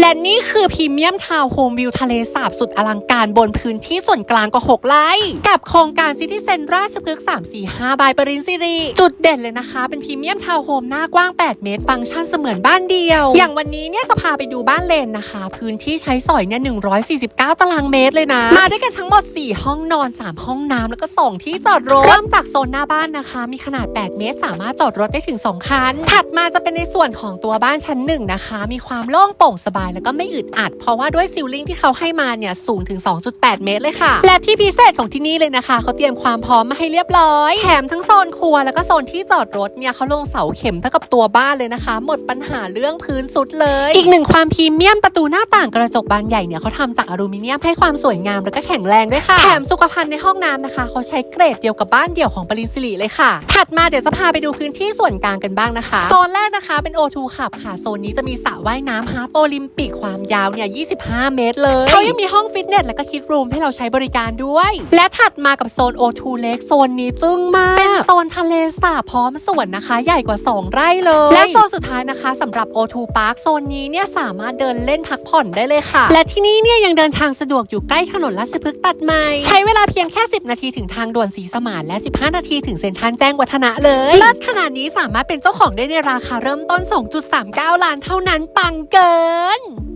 และนี่คือพรีเมียมทาวน์โฮมวิวทะเลสาบสุดอลังการบนพื้นที่ส่วนกลางกว่า 6 ไร่ กับโครงการซิตี้เซ็นราชพฤกษ์345 บายปรินซิรี จุดเด่นเลยนะคะ เป็นพรีเมียมทาวน์โฮมหน้ากว้าง 8 เมตร ฟังก์ชันเสมือนบ้านเดียว อย่างวันนี้เนี่ยจะพาไปดูบ้านเลนนะคะ พื้นที่ใช้สอยเนี่ย149 ตารางเมตรเลยนะ มาด้วยกันทั้งหมด 4 ห้องนอน 3 ห้องน้ำแล้วก็ 2 ที่จอดรถเริ่มจากโซนหน้าบ้านนะคะ มีขนาด 8 เมตร สามารถจอดรถได้ถึง 2 คัน ถัดมาจะเป็นในส่วนของตัวบ้านชั้นหนึ่งนะคะมีความโล่งโปร่งสบายแล้วก็ไม่อึดอัด เพราะว่าด้วยซิลลิงที่เขาให้มาเนี่ยสูงถึง 2.8 เมตรเลยค่ะ และที่พิเศษของที่นี่เลยนะคะ เขาเตรียมความพร้อมมาให้เรียบร้อย แถมทั้งโซนครัวแล้วก็โซนที่จอดรถเนี่ยเขาลงเสาเข็มเท่ากับตัวบ้านเลยนะคะ หมดปัญหาเรื่องพื้นสุดเลย อีกหนึ่งความพรีเมียมประตูหน้าต่างกระจกบานใหญ่เนี่ยเขาทำจากอลูมิเนียมให้ความสวยงามแล้วก็แข็งแรงด้วยค่ะ แถมสุขภัณฑ์ในห้องน้ำนะคะ เขาใช้เกรดเดียวกับบ้านเดี่ยวของปรินสิริเลยค่ะ ถัดมาเดี๋ยวจะพาไปดูพื้นที่ส่วนกลางกันบ้างนะคะ โซนแรกนะคะเป็น O2 ขับค่ะ โซนนี้จะมีสระว่ายน้ำฮาฟโอลิมปกความยาวเนี่ย 25 เมตรเลย เขายังมีห้องฟิตเนส และก็คิดรูมให้เราใช้บริการด้วย และถัดมากับโซน O2 เล็กโซนนี้จึ้งมาก เป็นโซนทะเลสาบพร้อมสวนนะคะ ใหญ่กว่า 2 ไร่เลย และโซนสุดท้ายนะคะสำหรับ O2 Park โซนนี้เนี่ยสามารถเดินเล่นพักผ่อนได้เลยค่ะ และที่นี่เนี่ยยังเดินทางสะดวกอยู่ใกล้ถนนราชพฤกษ์ตัดใหม่ ใช้เวลาเพียงแค่ 10 นาทีถึงทางด่วนสีสมานและ 15 นาทีถึงเซ็นทรัลแจ้งวัฒนะเลยเลิศขนาดนี้สามารถเป็นเจ้าของได้ในราคาเริ่มต้น 2.39 ล้านเท่านั้นปังเกิน friend.